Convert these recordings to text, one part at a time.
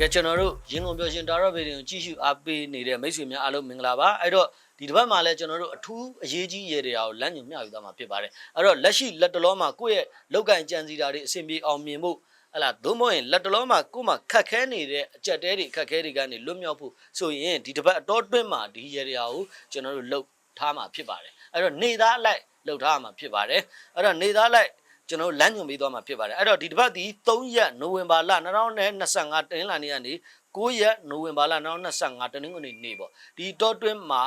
ကဲကျွန်တော်တို့ရင်းကုန်ပြောရှင်တာရောဗီဒီယိုကြည့်ရှုအားပေးနေတဲ့မိတ်ဆွေများအားလုံးမင်္ဂလာပါအဲ့တော့ဒီတစ်ပတ်မှာလည်းကျွန်တော်တို့အထူးအရေးကြီးရေတွေကိုလမ်းညွှန်မျှယူသွားမှာဖြစ်ပါတယ်အဲ့တော့လက်ရှိလက်တလောမှာကိုယ့်ရဲ့လောက်ကင်ကြံစီတာတွေအဆင်ပြေအောင်မြင်ဖို့ဟလာသို့မဟုတ်ရင်လက်တလောမှာကိုယ်မှာခက်ခဲနေတဲ့အကြက်တဲတွေခက်ခဲတွေကနေလွတ်မြောက်ဖို့ဆိုရင်ဒီတစ်ပတ်အတော်တွင်းမှာဒီရေတွေကိုကျွန်တော်တို့လှုပ်ထားမှာဖြစ်ပါတယ်အဲ့တော့နေသားအလိုက်လှုပ်ထားမှာဖြစ်ပါတယ်အဲ့တော့နေသားအလိုက် ကျွန်တော်လမ်းညွှန်ပေးသွားမှာဖြစ်ပါတယ်အဲ့တော့ဒီတစ်ပတ်ဒီ3ရက်နိုဝင်ဘာလ2025တင်းလာနေ့ကနေ9ရက်နိုဝင်ဘာလ2025တနင်္ဂနွေနေ့ပေါ့ဒီတော့တွင်းမှာ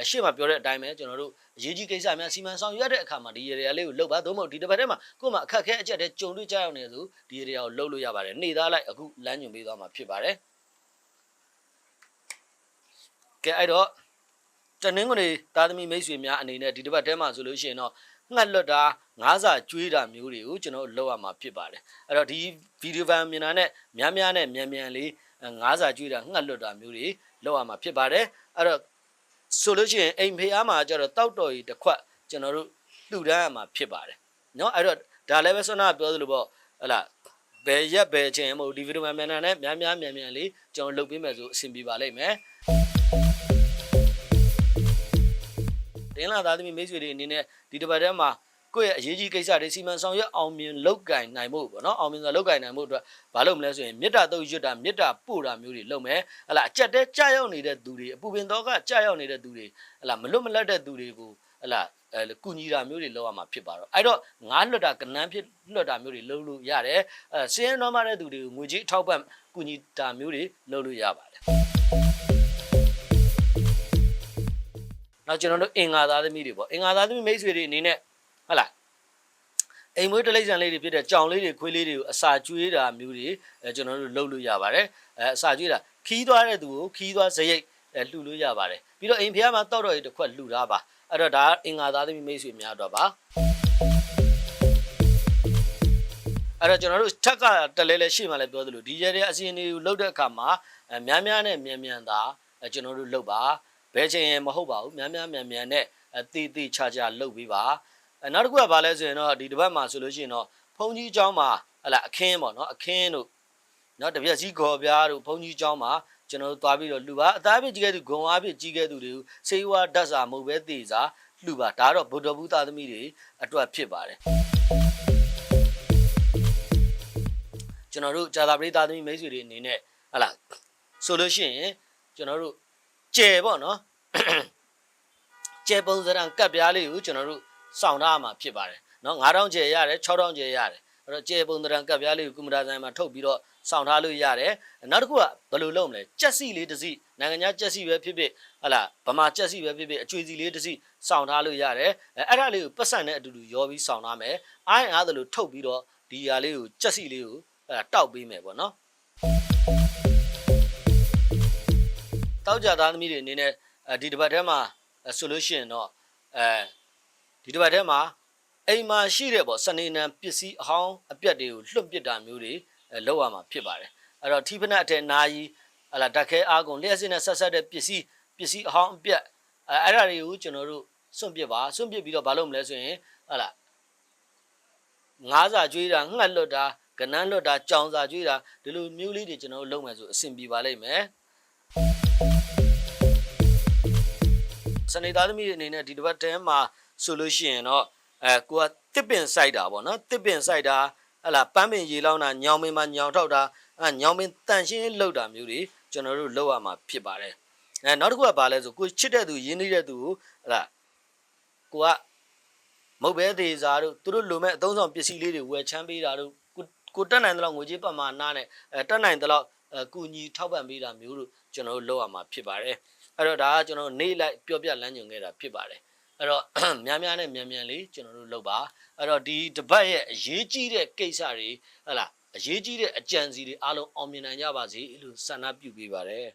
အရှိမပြောတဲ့အတိုင်းပဲကျွန်တော်တို့အရေးကြီးကိစ္စများစီမံဆောင်ရွက်တဲ့အခါမှာဒီရေရာလေးကိုလှုပ်ပါသို့မဟုတ်ဒီတစ်ပတ်ထဲမှာကိုယ်မှာအခက်အခဲအကျက်တဲ့ကြုံတွေ့ကြရောက်နေဆိုဒီရေရာကိုလှုပ်လို့ရပါတယ်နေသားလိုက်အခုလမ်းညွှန်ပေးသွားမှာဖြစ်ပါတယ်ကဲအဲ့တော့တနင်္ဂနွေသားသမီးမိတ်ဆွေများအနေနဲ့ဒီတစ်ပတ်ထဲမှာဆိုလို့ရှိရင်တော့ ငှက်လွတ်တာငါးစာကျွေးတာမျိုးတွေကိုကျွန်တော်လုပ်ရမှာဖြစ်ပါတယ်အဲ့တော့ဒီဗီဒီယိုဖိုင်မြင်တာနဲ့များများနဲ့မြန်မြန်လေးငါးစာကျွေးတာငှက်လွတ်တာမျိုးတွေလုပ်ရမှာဖြစ်ပါတယ်အဲ့တော့ဆိုလို့ရှိရင်အိမ်ဖေအားမှာကျတော့တောက်တော်ကြီးတစ်ခွက်ကျွန်တော်တို့လှူဒန်းရမှာဖြစ်ပါတယ်เนาะအဲ့တော့ဒါလည်းပဲဆွမ်းနာပြောသလိုပေါ့ဟလာဘယ်ရက်ဘယ်အချိန်မဟုတ်ဒီဗီဒီယိုဖိုင်မြန်တာနဲ့များများမြန်မြန်လေးကျွန်တော်လုပ်ပေးမယ်ဆိုအဆင်ပြေပါလိမ့်မယ် လာသားသမီးမိတ်ဆွေတွေအနေနဲ့ဒီတစ်ပတ်ထဲမှာကိုယ့်ရဲ့အရေးကြီးကိစ္စတွေစီမံဆောင်ရွက်အောင်မြင်လုပ်ကင်နိုင်ဖို့ပေါ့နော်အောင်မြင်စွာလုပ်ကင်နိုင်ဖို့အတွက်ဘာလုပ်မလဲဆိုရင်မေတ္တာတုတ်ရွတ်တာမေတ္တာပို့တာမျိုးတွေလုပ်မယ်ဟလာအကြက်တဲကြာရောက်နေတဲ့သူတွေအပူပင်တော့ကကြာရောက်နေတဲ့သူတွေဟလာမလွတ်မလပ်တဲ့သူတွေကိုဟလာအဲကုညီတာမျိုးတွေလုပ်ရမှာဖြစ်ပါတော့အဲ့တော့ငါးလွတ်တာကနန်းဖြစ်လွတ်တာမျိုးတွေလုပ်လို့ရတယ်အဲစင်းရဲတော်မှတဲ့သူတွေကိုငွေကြီးအထောက်ပံ့ကုညီတာမျိုးတွေလုပ်လို့ရပါတယ် နောက်ကျွန်တော်တို့အင်္ဂါသားသမီးတွေပေါ့အင်္ဂါသားသမီးမိတ်ဆွေတွေအနေနဲ့ဟုတ်လားအိမ်မွေးတလိမ့်ဆန်လေးတွေဖြစ်တဲ့ကြောင်လေးတွေခွေးလေးတွေကိုအစာကျွေးတာမျိုးတွေအဲကျွန်တော်တို့လုပ်လို့ရပါတယ်အဲအစာကျွေးတာခီးသွားတဲ့သူကိုခီးသွားစရိတ်အဲလှူလို့ရပါတယ်ပြီးတော့အိမ်ဖျားမှာတောက်တော်ရီတစ်ခွက်လှူတာပါအဲ့တော့ဒါအင်္ဂါသားသမီးမိတ်ဆွေများတော့ပါအဲ့တော့ကျွန်တော်တို့ထက်ကတလဲလဲရှေ့မှာလည်းပြောသလိုဒီရဲတဲ့အစီအစဉ်တွေကိုလုပ်တဲ့အခါမှာအဲများများနဲ့မြန်မြန်သာအဲကျွန်တော်တို့လုပ်ပါ ဘယ်ချိန်ရင်မဟုတ်ပါဘူးများများမြန်မြန်နဲ့အသေးသေးချာချာလုပ်ပြီးပါအဲနောက်တစ်ခုကဘာလဲဆိုရင်တော့ဒီတစ်ပတ်မှာဆိုလို့ရှိရင်တော့ဘုန်းကြီးเจ้าမှာဟလာအခင်းပေါ့နော်အခင်းတို့နော်တပြက်စီခေါ်ပြားတို့ဘုန်းကြီးเจ้าမှာကျွန်တော်တို့သွားပြီးတော့လှူပါအသားပြကြီးခဲ့သူဂုံအားပြကြီးခဲ့သူတွေကိုစေဝါဓာတ်စာမဟုတ်ပဲသေစာလှူပါဒါတော့ဗုဒ္ဓဘုသားသမီးတွေအတွက်ဖြစ်ပါတယ်ကျွန်တော်တို့ဂျာသာပရိသတ်သမီးမိတ်ဆွေတွေအနေနဲ့ဟလာဆိုလို့ရှိရင်ကျွန်တော်တို့ ကျယ်ပေါ့နော်ကျယ်ပုံစံကတ်ပြားလေးကိုကျွန်တော်တို့စောင့်ထားမှာဖြစ်ပါတယ်နော်9000ကျယ်ရတယ်6000ကျယ်ရတယ်အဲ့တော့ကျယ်ပုံစံကတ်ပြားလေးကိုကွန်ပျူတာဆိုင်မှာထုတ်ပြီးတော့စောင့်ထားလို့ရတယ်နောက်တစ်ခုကဘယ်လိုလုပ်မလဲကြက်စီလေးတစ်စီနိုင်ငံခြားကြက်စီပဲဖြစ်ဖြစ်ဟလာဗမာကြက်စီပဲဖြစ်ဖြစ်အကျွေးစီလေးတစ်စီစောင့်ထားလို့ရတယ်အဲ့ဒါလေးကိုပတ်စံနဲ့အတူတူရောပြီးစောင့်ထားမယ်အိုင်းအားသလိုထုတ်ပြီးတော့ဒီຢာလေးကိုကြက်စီလေးကိုအဲ့ဒါတောက်ပေးမယ်ပေါ့နော် တောက်ကြသားသမီးတွေအနေနဲ့အဲဒီတစ်ပတ်ထဲမှာဆိုလို့ရှိရင်တော့အဲဒီတစ်ပတ်ထဲမှာအိမ်မှာရှိတဲ့ပေါ့စနေနံပစ္စည်းအဟောင်းအပြက်တွေကိုလွှတ်ပစ်တာမျိုးတွေအဲလောက်ရမှာဖြစ်ပါတယ်အဲ့တော့ထိဖနက်အထက်နာယီဟလာတက်ခဲအားကုန်လျှက်စင်းနဲ့ဆက်ဆက်တဲ့ပစ္စည်းပစ္စည်းအဟောင်းအပြက်အဲအဲ့ဒါတွေကိုကျွန်တော်တို့စွန့်ပစ်ပါစွန့်ပစ်ပြီးတော့ဘာလုပ်မလဲဆိုရင်ဟလာငါးစာကျွေးတာငှက်လွတ်တာကနန်းလွတ်တာကြောင်စာကျွေးတာဒီလိုမျိုးလေးတွေကျွန်တော်တို့လုပ်မယ်ဆိုအဆင်ပြေပါလိမ့်မယ် စနေသားသမီးတွေအနေနဲ့ဒီတစ်ပတ်တည်းမှာဆိုလို့ရှိရင်တော့အဲကိုကတစ်ပင်စိုက်တာပေါ့နော်တစ်ပင်စိုက်တာဟလာပန်းပင်ရေလောင်းတာညောင်ပင်မှာညောင်ထောက်တာအဲညောင်ပင်တန်ရှင်းလောက်တာမျိုးတွေကျွန်တော်တို့လုပ်ရမှာဖြစ်ပါတယ်အဲနောက်တစ်ခုကဘာလဲဆိုကိုချစ်တဲ့သူရင်းနှီးတဲ့သူကိုဟလာကိုကမဟုတ်ပဲသေးစားတို့သူတို့လိုမဲ့အသုံးဆောင်ပစ္စည်းလေးတွေဝယ်ချမ်းပေးတာတို့ကိုကိုတက်နိုင်တဲ့လောက်ငွေကြေးပတ်မာနာနဲ့အဲတက်နိုင်တဲ့လောက်အကူညီထောက်ပံ့ပေးတာမျိုးတို့ကျွန်တော်တို့လုပ်ရမှာဖြစ်ပါတယ် အဲ့တော့ဒါကကျွန်တော်နေလိုက်ပြောပြလမ်းညွှန်ခဲ့တာဖြစ်ပါတယ်အဲ့တော့များများနဲ့မြန်မြန်လေးကျွန်တော်တို့လုပ်ပါအဲ့တော့ဒီတပတ်ရဲ့အရေးကြီးတဲ့ကိစ္စတွေဟလာအရေးကြီးတဲ့အကြံစီတွေအားလုံးအောင်မြင်နိုင်ကြပါစေလို့ဆန္ဒပြုပေးပါတယ်